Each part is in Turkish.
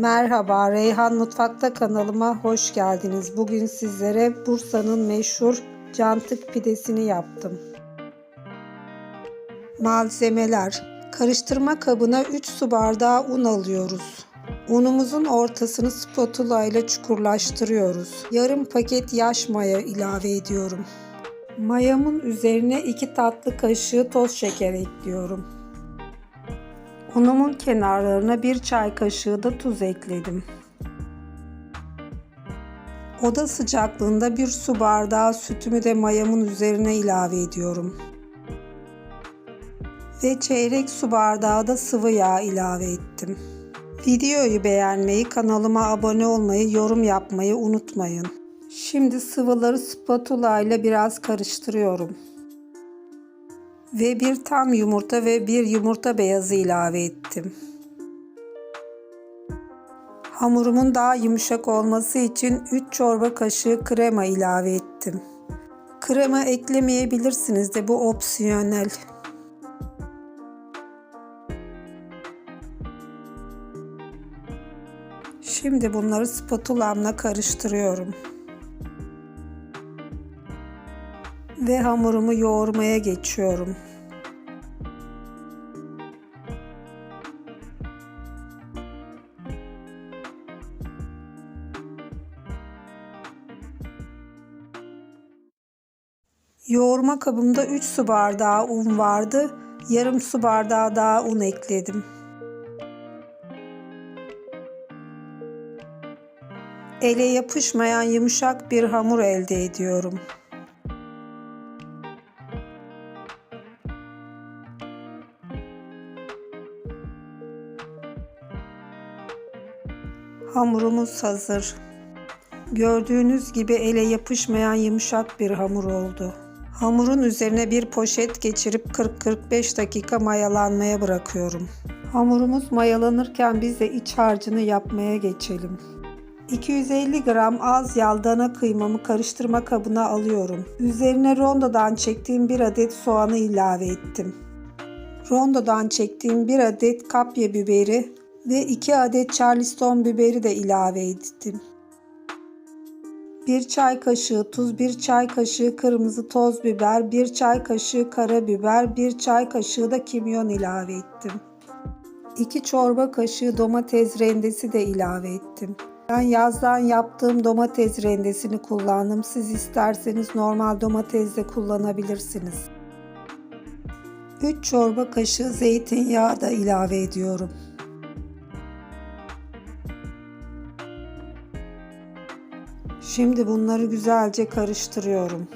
Merhaba, Reyhan Mutfakta kanalıma hoş geldiniz. Bugün sizlere Bursa'nın meşhur cantık pidesini yaptım. Malzemeler Karıştırma kabına 3 su bardağı un alıyoruz. Unumuzun ortasını spatula ile çukurlaştırıyoruz. Yarım paket yaş maya ilave ediyorum. Mayamın üzerine 2 tatlı kaşığı toz şeker ekliyorum. Unumun kenarlarına bir çay kaşığı da tuz ekledim. Oda sıcaklığında bir su bardağı sütümü de mayamın üzerine ilave ediyorum. Ve çeyrek su bardağı da sıvı yağ ilave ettim. Videoyu beğenmeyi, kanalıma abone olmayı, yorum yapmayı unutmayın. Şimdi sıvıları spatula ile biraz karıştırıyorum ve bir tam yumurta ve bir yumurta beyazı ilave ettim. Hamurumun daha yumuşak olması için 3 çorba kaşığı krema ilave ettim. Krema eklemeyebilirsiniz de bu opsiyonel. Şimdi bunları spatulamla karıştırıyorum. Ve hamurumu yoğurmaya geçiyorum. Yoğurma kabımda 3 su bardağı un vardı. Yarım su bardağı daha un ekledim. Ele yapışmayan yumuşak bir hamur elde ediyorum. Hamurumuz hazır. Gördüğünüz gibi ele yapışmayan yumuşak bir hamur oldu. Hamurun üzerine bir poşet geçirip 40-45 dakika mayalanmaya bırakıyorum. Hamurumuz mayalanırken biz de iç harcını yapmaya geçelim. 250 gram az yağ dana kıymamı karıştırma kabına alıyorum. Üzerine rondodan çektiğim bir adet soğanı ilave ettim. Rondodan çektiğim bir adet kapya biberi, ve 2 adet charleston biberi de ilave ettim. 1 çay kaşığı tuz, 1 çay kaşığı kırmızı toz biber, 1 çay kaşığı karabiber, 1 çay kaşığı da kimyon ilave ettim. 2 çorba kaşığı domates rendesi de ilave ettim. Ben yazdan yaptığım domates rendesini kullandım. Siz isterseniz normal domates de kullanabilirsiniz. 3 çorba kaşığı zeytinyağı da ilave ediyorum. Şimdi bunları güzelce karıştırıyorum.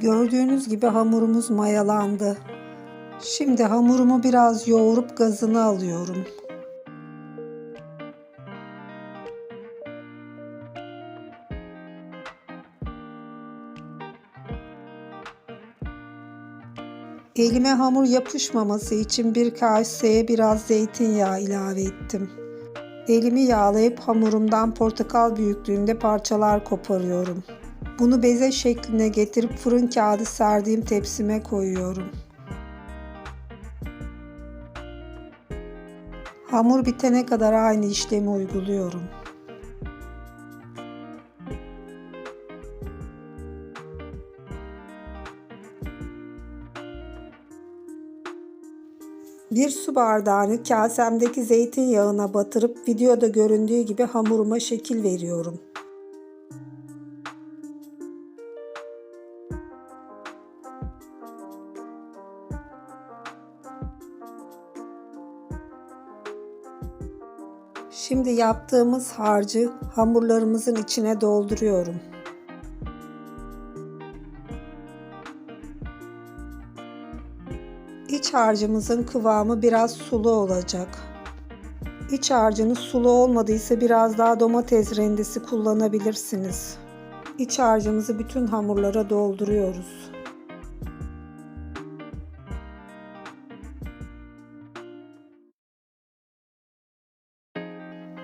Gördüğünüz gibi hamurumuz mayalandı. Şimdi hamurumu biraz yoğurup gazını alıyorum. Elime hamur yapışmaması için bir kaseye biraz zeytinyağı ilave ettim. Elimi yağlayıp hamurumdan portakal büyüklüğünde parçalar koparıyorum. Bunu beze şekline getirip fırın kağıdı serdiğim tepsime koyuyorum. Hamur bitene kadar aynı işlemi uyguluyorum. Bir su bardağını kasemdeki zeytinyağına batırıp videoda göründüğü gibi hamuruma şekil veriyorum. Şimdi yaptığımız harcı hamurlarımızın içine dolduruyorum. İç harcımızın kıvamı biraz sulu olacak. İç harcınız sulu olmadıysa biraz daha domates rendesi kullanabilirsiniz. İç harcımızı bütün hamurlara dolduruyoruz.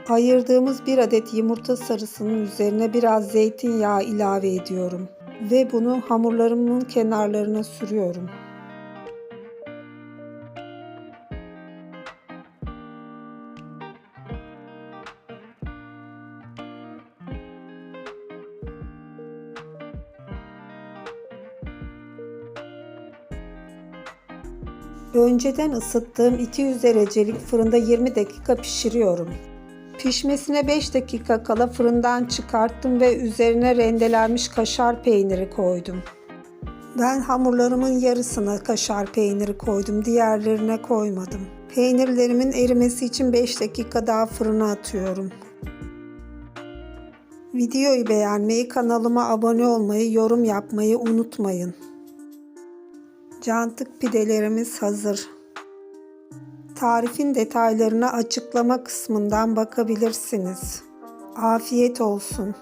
Ayırdığımız bir adet yumurta sarısının üzerine biraz zeytinyağı ilave ediyorum. ve bunu hamurlarımın kenarlarına sürüyorum. Önceden ısıttığım 200 derecelik fırında 20 dakika pişiriyorum. Pişmesine 5 dakika kala fırından çıkarttım ve üzerine rendelenmiş kaşar peyniri koydum. Ben hamurlarımın yarısına kaşar peyniri koydum, diğerlerine koymadım. Peynirlerimin erimesi için 5 dakika daha fırına atıyorum. Videoyu beğenmeyi, kanalıma abone olmayı, yorum yapmayı unutmayın. Cantık pidelerimiz hazır. Tarifin detaylarına açıklama kısmından bakabilirsiniz. Afiyet olsun.